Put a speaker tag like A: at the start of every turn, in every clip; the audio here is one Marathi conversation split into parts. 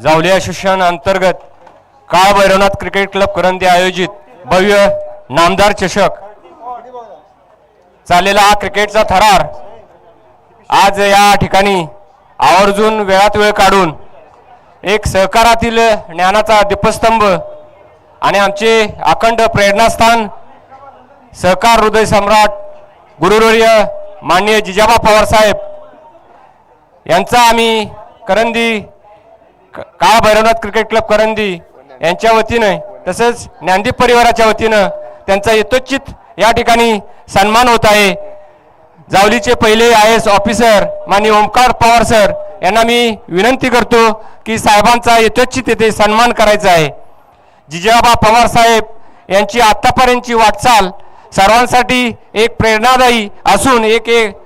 A: जावली शिक्षण अंतर्गत काळ भैरवनाथ क्रिकेट क्लब करंदी आयोजित भव्य नामदार चषक चाललेला हा क्रिकेटचा थरार. आज या ठिकाणी आवर्जून वेळात वेळ काढून एक सहकारातील ज्ञानाचा दीपस्तंभ आणि आमचे अखंड प्रेरणास्थान सहकार हृदय सम्राट गुरुवर्य माननीय जिजाबा पवार साहेब यांचा आम्ही करंदी काळा भैरवनाथ क्रिकेट क्लब करंदी यांच्या वतीनं तसंच ज्ञानदीप परिवाराच्या वतीनं त्यांचा यथोचित या ठिकाणी सन्मान होत आहे. जावलीचे पहिले आय एस ऑफिसर माननीय ओमकार पवार सर यांना मी विनंती करतो की साहेबांचा यथोचित येथे सन्मान करायचा आहे. जिजाबा पवार साहेब यांची आत्तापर्यंतची वाटचाल सर्वांसाठी एक प्रेरणादायी असून एक एक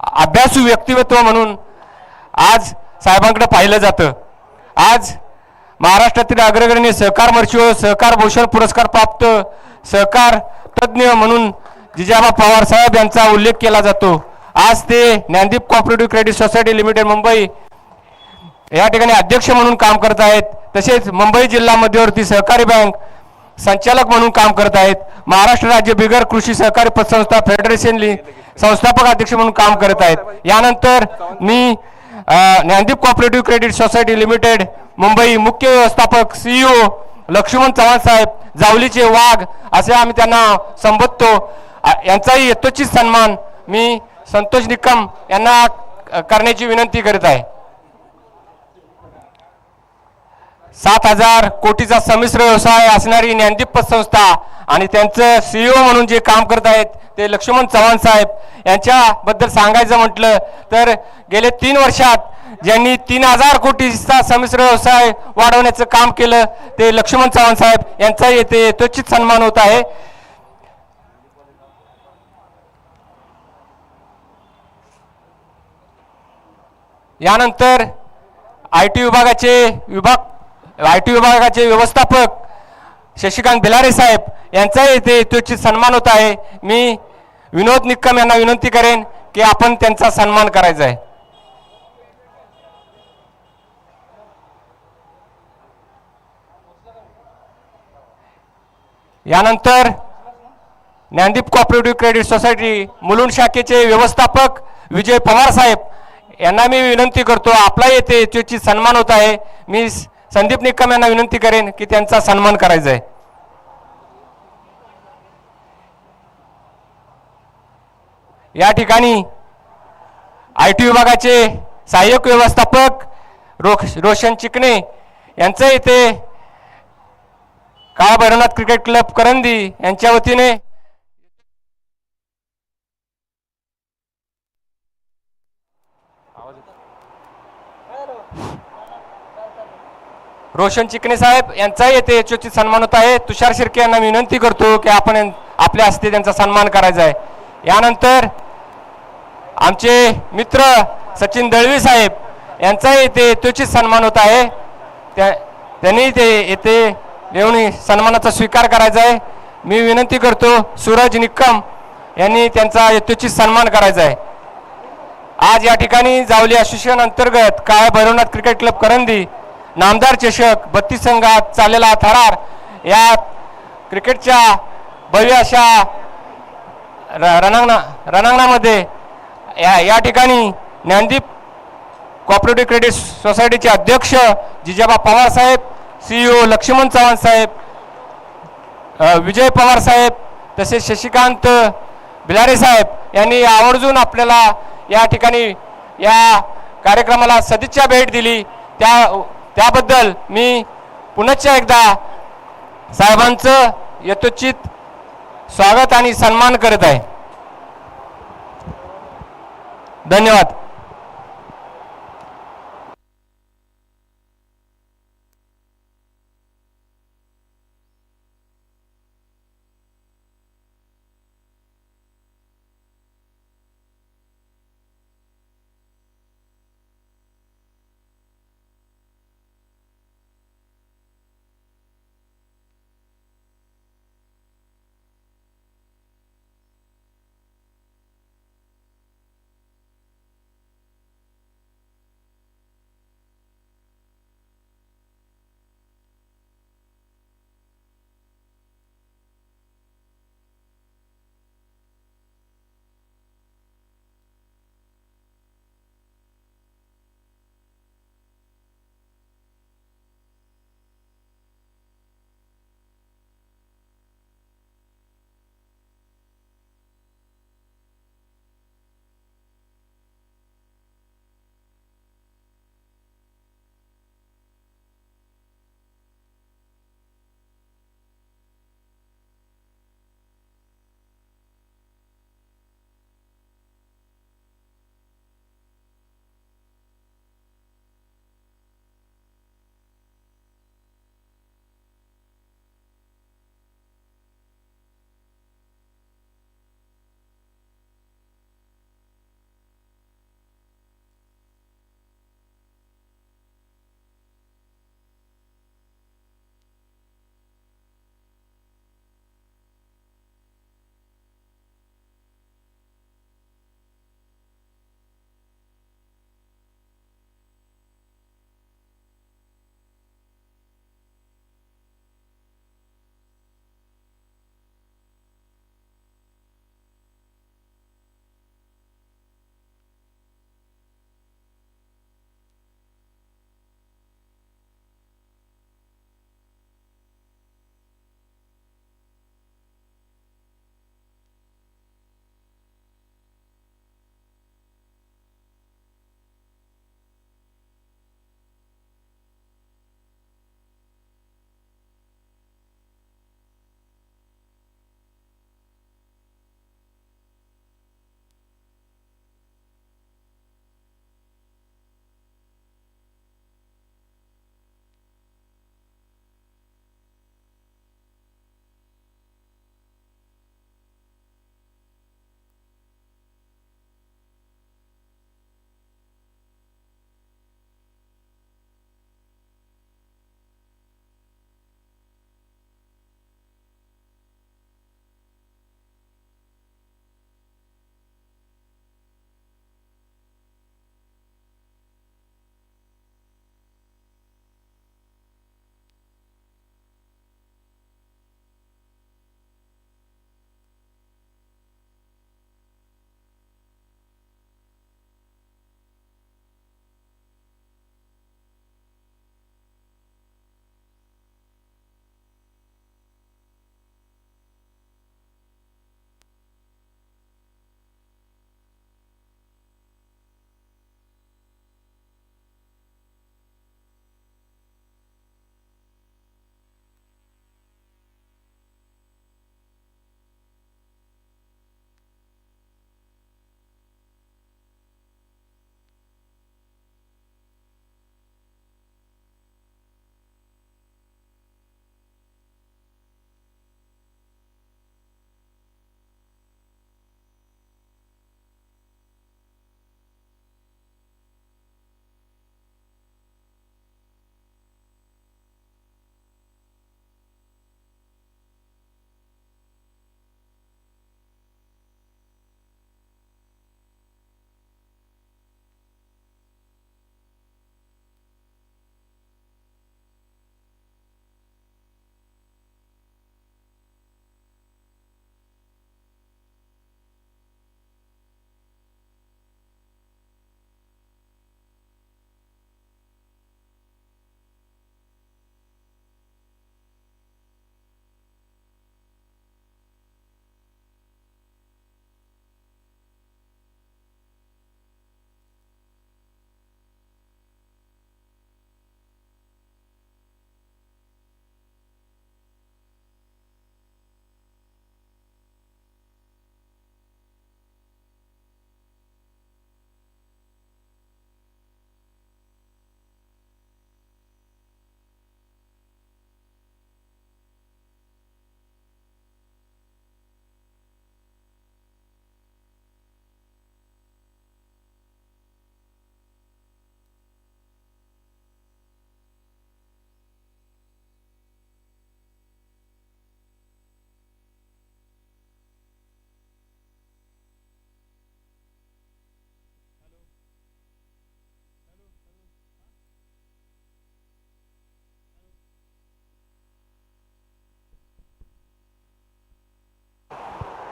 A: अभ्यासू व्यक्तिमत्व म्हणून आज साहेबांकडे पाहिलं जातं. आज महाराष्ट्रातील अग्रगण्य सहकार मर्चिओ सहकार भूषण पुरस्कार प्राप्त सहकार तज्ज्ञ म्हणून जिजाबा पवार साहेब यांचा उल्लेख केला जातो. आज ते Gyandeep cooperative credit society limited Mumbai या ठिकाणी अध्यक्ष म्हणून काम करत आहेत. तसेच मुंबई जिल्हा मध्यवर्ती सहकारी बँक संचालक म्हणून काम करत आहेत. महाराष्ट्र राज्य बिगर कृषी सहकारी पतसंस्था फेडरेशनली संस्थापक अध्यक्ष म्हणून काम करत आहेत. यानंतर मी Gyandeep cooperative credit society limited Mumbai मुख्य व्यवस्थापक सीईओ लक्ष्मण चव्हाण साहेब जावलीचे वाघ असे आम्ही त्यांना संबोधतो. यांचाही यथोचित सन्मान मी संतोष निकम यांना करण्याची विनंती करीत आहे. सात हजार कोटीचा संमिश्र व्यवसाय असणारी ज्ञानदीप पतसंस्था आणि त्यांचं सीईओ म्हणून जे काम करत आहेत ते लक्ष्मण चव्हाण साहेब यांच्याबद्दल सांगायचं म्हटलं तर गेले तीन वर्षात ज्यांनी तीन हजार कोटीचा संमिश्र व्यवसाय वाढवण्याचं काम केलं ते लक्ष्मण चव्हाण साहेब यांचा येथे यथोचित सन्मान होत आहे. यानंतर आय टी विभागाचे विभाग आय टी विभागाचे व्यवस्थापक शशिकांत भिलारे साहेब यांचा येथे यथोचित सन्मान होत आहे. मी विनोद निक्कम यांना विनंती करेन की आपण त्यांचा सन्मान करायचा आहे. यानंतर Gyandeep cooperative credit society Mulund शाखेचे व्यवस्थापक विजय पवार साहेब यांना मी विनंती करतो आपला येथे सन्मान होत आहे. मी संदीप निकम यांना विनंती करेन की त्यांचा सन्मान करायचा आहे. या ठिकाणी आय टी विभागाचे सहाय्यक व्यवस्थापक रो रोशन चिकणे यांचं इथे काळा भैरवनाथ क्रिकेट क्लब करंदी यांच्या वतीने रोशन चिकणे साहेब यांचाही येथे यशोचित सन्मान होत आहे. तुषार शिर्के यांना विनंती करतो की आपण आपल्या हस्ते त्यांचा सन्मान करायचा आहे. यानंतर आमचे मित्र सचिन दळवी साहेब यांचाही येथे यथोचित सन्मान होत आहे. त्या त्यांनी ते येथे येऊन सन्मानाचा स्वीकार करायचा आहे. मी विनंती करतो सूरज निक्कम यांनी त्यांचा यथोचित सन्मान करायचा आहे. आज या ठिकाणी जावली असोसिएशन अंतर्गत काळ भैरवनाथ क्रिकेट क्लब करंदी नामदार चषक बत्तीस संघात चाललेला थरार या क्रिकेटच्या भव्य अशा र- रणांगणा रणांगणामध्ये या या ठिकाणी ज्ञानदीप कॉपरेटिव्ह क्रेडिट सोसायटीचे अध्यक्ष जिजाबा पवार साहेब सीईओ लक्ष्मण चव्हाण साहेब विजय पवार साहेब तसेच शशिकांत बिलारे साहेब यांनी आवर्जून आपल्याला या ठिकाणी या कार्यक्रमाला सदिच्छा भेट दिली. त्या त्याबद्दल मी पुनश्च एकदा साहेबांचं यथोचित स्वागत आणि सन्मान करत आहे. धन्यवाद.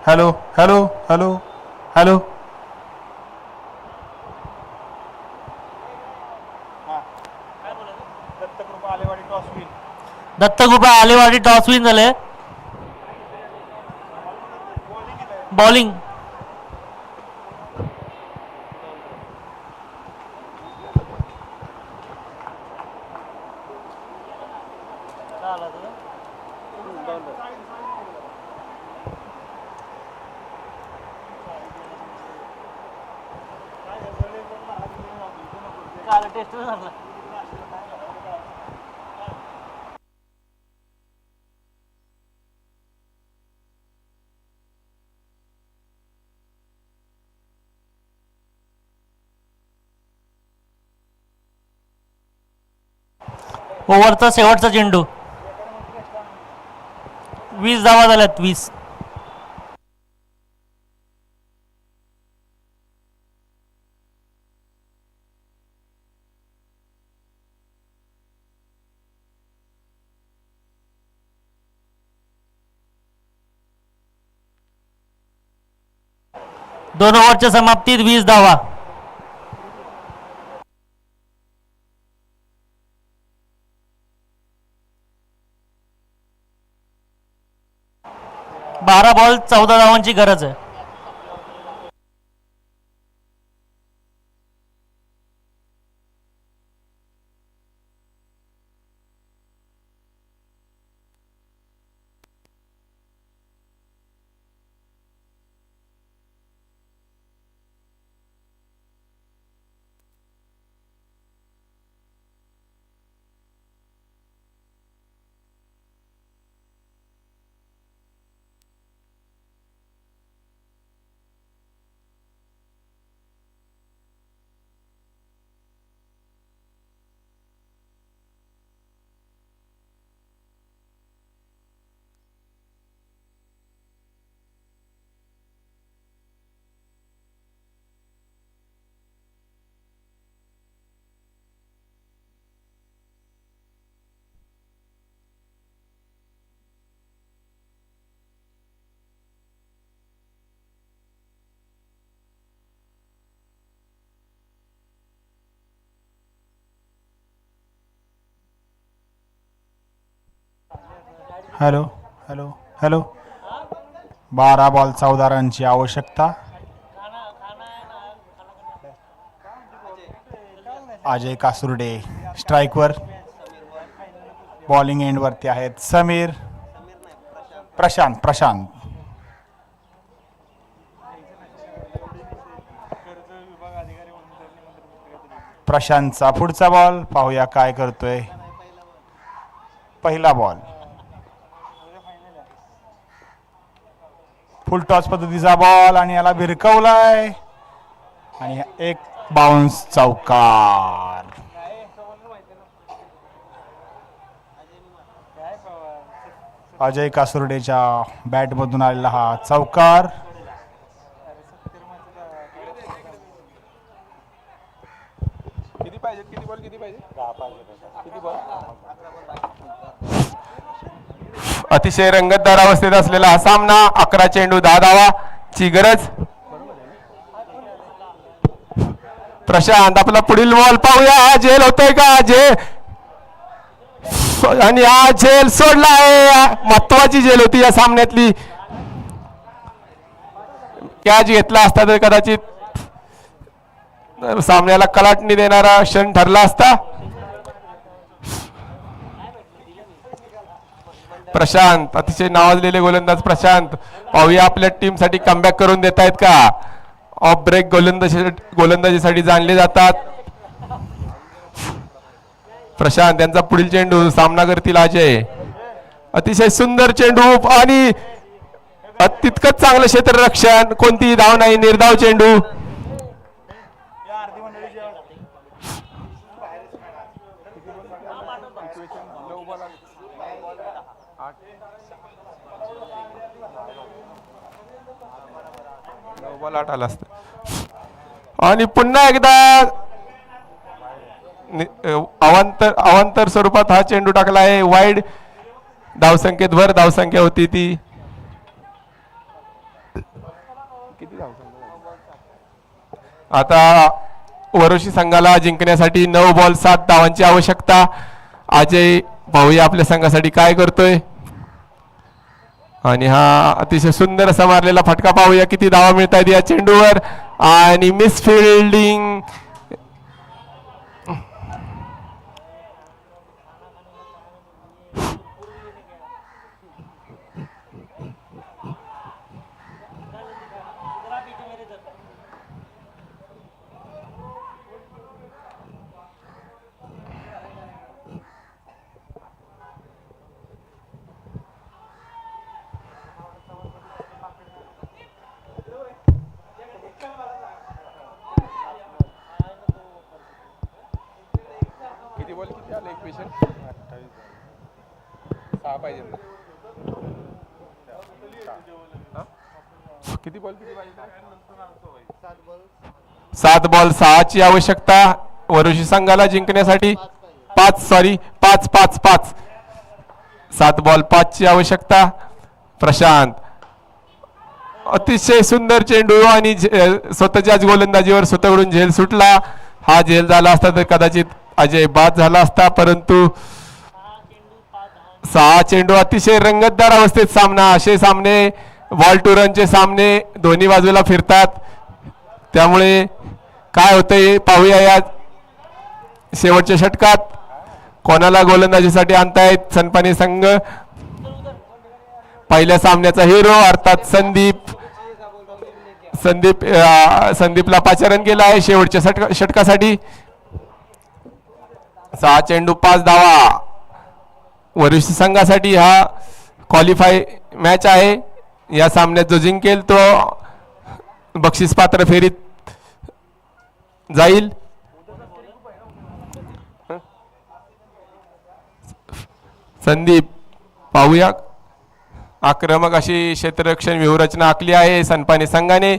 B: Hello hello hello hello.
C: Dattakrupa Alewadi toss win. झाले. बॉलिंग. हो, ओव्हरचा शेवटचा चेंडू वीस धावा झाल्यात वीस. दोन ओव्हरच्या समाप्तीत वीस धावा. बारा बॉल चौदा धावांची गरज आहे.
B: Hello hello hello. बारा बॉल चौदा रनची आवश्यकता. अजय कासुर्डे स्ट्राईकवर. बॉलिंग एंडवरती आहेत समीर. प्रशांत प्रशांत. प्रशांतचा पुढचा बॉल. पाहूया काय करतोय. पहिला बॉल. फुल टॉस पद्धतीचा बॉल आणि याला भिरकवलाय. आणि एक बाउन्स चौकार. अजय कासुर्डेच्या बॅटमधून आलेला हा चौकार.
D: किती पाहिजे किती बॉल किती पाहिजे किती बॉल
E: अतिशय रंगतदार अवस्थेत असलेला हा सामना अकरा चेंडू दहा धावा ची गरज. प्रशांत आपला पुढील बॉल पाहूया. हा झेल होतोय का? झेल. आणि हा झेल सोडला आहे. महत्वाची झेल होती या सामन्यातली. कॅच घेतला असता तर कदाचित सामन्याला कलाटणी देणारा क्षण ठरला असता. प्रशांत अतिशय नावाजलेले गोलंदाज प्रशांत. पाहूया आपल्या टीमसाठी कमबॅक करून देत आहेत का? ऑफ ब्रेक गोलंदाजी गोलंदाजीसाठी जाणले जातात. प्रशांत यांचा पुढील चेंडू सामना करतील अजय. अतिशय सुंदर चेंडू आणि तितकंच चांगलं क्षेत्ररक्षण. कोणतीही धाव नाही निर्धाव चेंडू. लाट आला असत. आणि पुन्हा एकदा अवांतर अवांतर स्वरूपात हा चेंडू टाकला आहे. वाईड धावसंख्येत भर धावसंख्या होती ती. किती आता वरुषी संघाला जिंकण्यासाठी नऊ बॉल सात धावांची आवश्यकता. अजय भाऊ आपल्या संघासाठी काय करतोय? आणि हा अतिशय सुंदर असा मारलेला फटका पाहूया. किती धावा मिळत आहेत या चेंडूवर. आणि मिस फिल्डिंग
D: किती सहा पाहिजे किती बॉल किती पाहिजे?
E: सात बॉल सहाची आवश्यकता वरुषी संघाला जिंकण्यासाठी. पाच सॉरी पाच पाच पाच. सात बॉल पाचची आवश्यकता. प्रशांत. अतिशय सुंदर चेंडू आणि झे- स्वतःच्याच गोलंदाजीवर स्वतःकडून झेल सुटला. हा जेल झाला असता तर कदाचित अजय बाद झाला असता परंतु सहा चेंडू अतिशय रंगतदार अवस्थेत सामना असे सामने बॉल टू रनचे सामने दोन्ही बाजूला फिरतात. त्यामुळे काय होतंय पाहूया या शेवटच्या षटकात. कोणाला गोलंदाजीसाठी आणतायत सनपानी संघ? पहिल्या सामन्याचा हिरो अर्थात संदीप संदीप संदीपला पाचारण केलं आहे शेवटच्या षटका षटकासाठी. सहा चेंडू पाच धावा. वरिष्ठ संघासाठी हा क्वालिफाय मॅच आहे. या सामन्यात जो जिंकेल तो बक्षीस पात्र फेरीत जाईल. संदीप पाहूया. आक्रमक अशी क्षेत्ररक्षण व्यूहरचना आखली आहे सनपाने संघाने.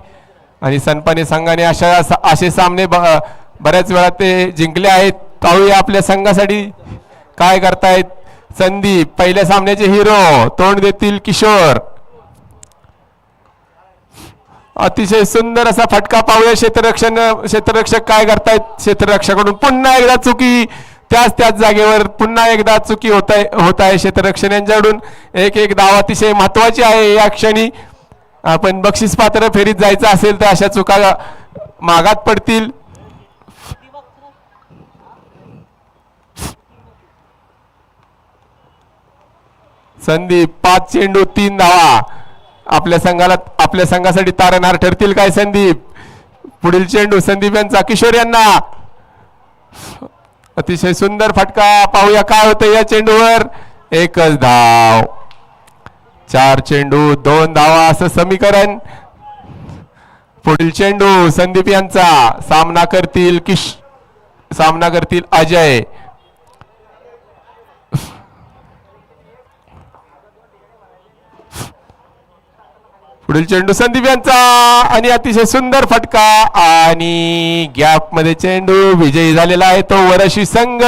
E: आणि सनपाने संघाने अशा असे सामने ब- बऱ्याच वेळा ते जिंकले आहेत. पाहूया आपल्या संघासाठी. काय करतायत? संदीप पहिल्या सामन्याचे हिरो तोंड देतील किशोर. अतिशय सुंदर असा फटका पाहूया क्षेत्ररक्षण क्षेत्ररक्षक काय करतायत? क्षेत्ररक्षकाकडून पुन्हा एकदा चुकी. त्याच त्याच जागेवर पुन्हा एकदा चुकी होत आहे होत आहे क्षेत्ररक्षण यांच्याकडून एक एक धाव अतिशय महत्वाची आहे या क्षणी. आपण बक्षीस पात्र फेरीत जायचं असेल तर अशा चुका मागात पडतील. संदीप पाच चेंडू तीन धावा. आपल्या संघाला आपल्या संघासाठी तारणहार ठरतील काय संदीप? पुढील चेंडू संदीप यांचा किशोर यांना. अतिशय सुंदर फटका. पाहूया काय होतं या चेंडूवर. एकच धाव. चार चेंडू दोन धावा असं समीकरण. पुढील चेंडू संदीप यांचा. सामना करतील किश सामना करतील अजय. पुढील चेंडू संदीप यांचा. आणि अतिशय सुंदर फटका आणि गॅपमध्ये चेंडू विजयी झालेला आहे तो वरशी संघ.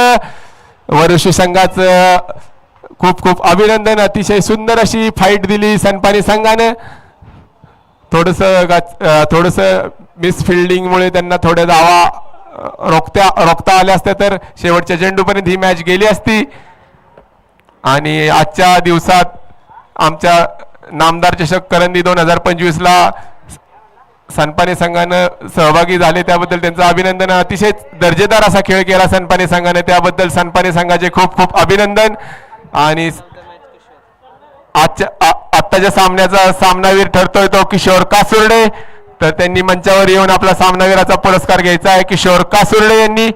E: वरशी संघाचं खूप खूप अभिनंदन. अतिशय सुंदर अशी फाईट दिली सनपाणी संघानं. थोडस थोडस मिस फिल्डिंगमुळे त्यांना थोड्या धावा रोखत्या रोखता आल्या असत्या तर शेवटच्या चेंडूपर्यंत ही मॅच गेली असती. आणि आजच्या दिवसात आमच्या नामदार चषक करंदी दोन हजार पंचवीसला सनपाने संघानं सहभागी झाले. त्याबद्दल त्यांचं अभिनंदन. अतिशय दर्जेदार असा खेळ केला सनपाने संघाने. त्याबद्दल सनपाने संघाचे खूप खूप अभिनंदन. आणि आजच्या आत्ताच्या सामन्याचा सामनावीर ठरतोय तो किशोर कासुर्डे. तर त्यांनी मंचावर येऊन आपला सामनावीराचा पुरस्कार घ्यायचा आहे. किशोर कासुर्डे यांनी.